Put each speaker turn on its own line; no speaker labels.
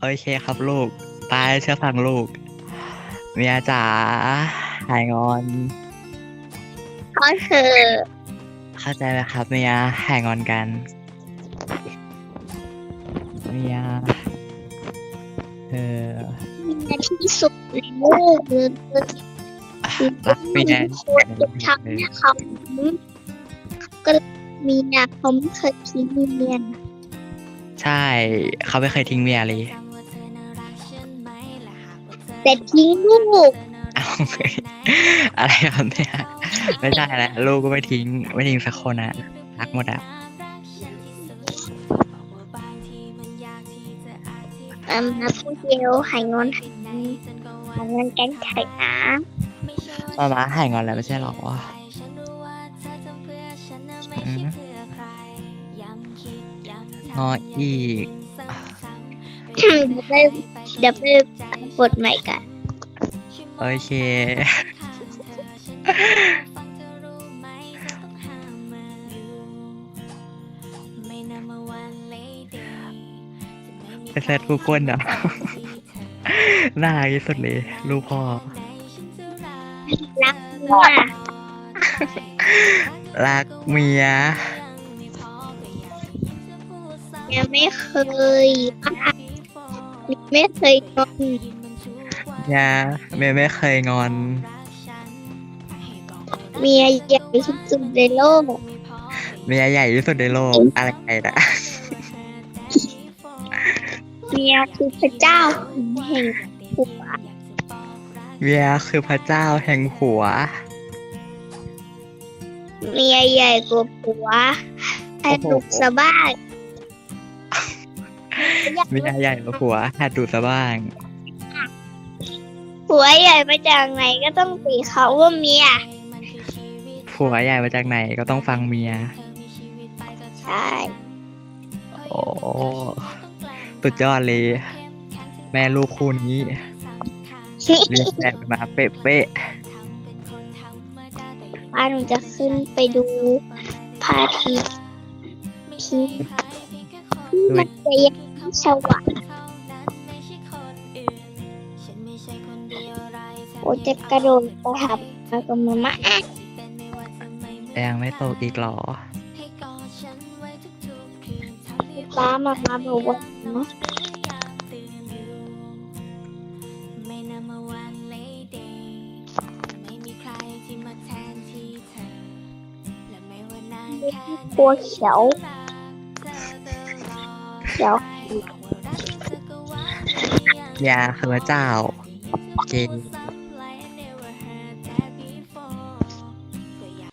โอเคครับลูก ตายเชื่อฟังลูก เมียจ๋าหายงอน
ก็เธอ
เข้าใจไหมครับเมียหายงอนกัน เมียเออ
มีหน้าที่สุดในโลกเลย
รักเมีย
คนจะทำนะเขาก็มีนะเขาไม่เคยทิ้งเมียนะ
ใช่ เขาไม่เคยทิ้งเมียเลย
แต่ทิ้งลูก
เอาอะไรครับเนี่ยไม่ใช่แล้วลูกก็ไม่ทิ้ง ไม่ทิ้งสักคนอะรักหมดอะ
เอ่อมาพูดเดียวหายงอนหายงอนหายงอนกันเถอะนะ
มามาหายงอนแล้วไม่ใช่หรออืมงออีก
เดี๋ยวไปเดี๋ยวไปกดใหม่กัน
โอเค ไปเซตกูก้นอะน่ารักที่สุดเลย ลูกพ่อ
รักมาก
รักเมีย
ยังไม่เคย ไม่เคยงอน
เมียเมียไม่เคยงอน
เมียใหญ่ที่สุดในโลก
เมียใหญ่ที่สุดในโลกอะไรนะ
เมียคือพระเจ้าแห่งผัว
เมียคือพระเจ้าแห่งหัว
เมียใหญ่กว่าผัวสนุกสบาย
เมียใหญ่กว่าผัวหัดดูซะบ้าง
ผัวใหญ่มาจากไหนก็ต้องตีเขาว่าเมีย
ผัวใหญ่มาจากไหนก็ต้องฟังเมีย
ใช่
โอ้สุดยอดเลย แม่ลูกคู่นี้ เรียนแบบมาเป๊ะ
ป้าหนูจะขึ้นไปดูพระอาทิตย์ที่มันจะยังไม่ สว่างโอจะกระโดดไปหาปลากับมาม่า
ๆแต่ยังไม่โตอีกเหรอ
ป้ามามาบอกว่านะตัวเขียวเขียว
เมียคือพระเจ้าเกย์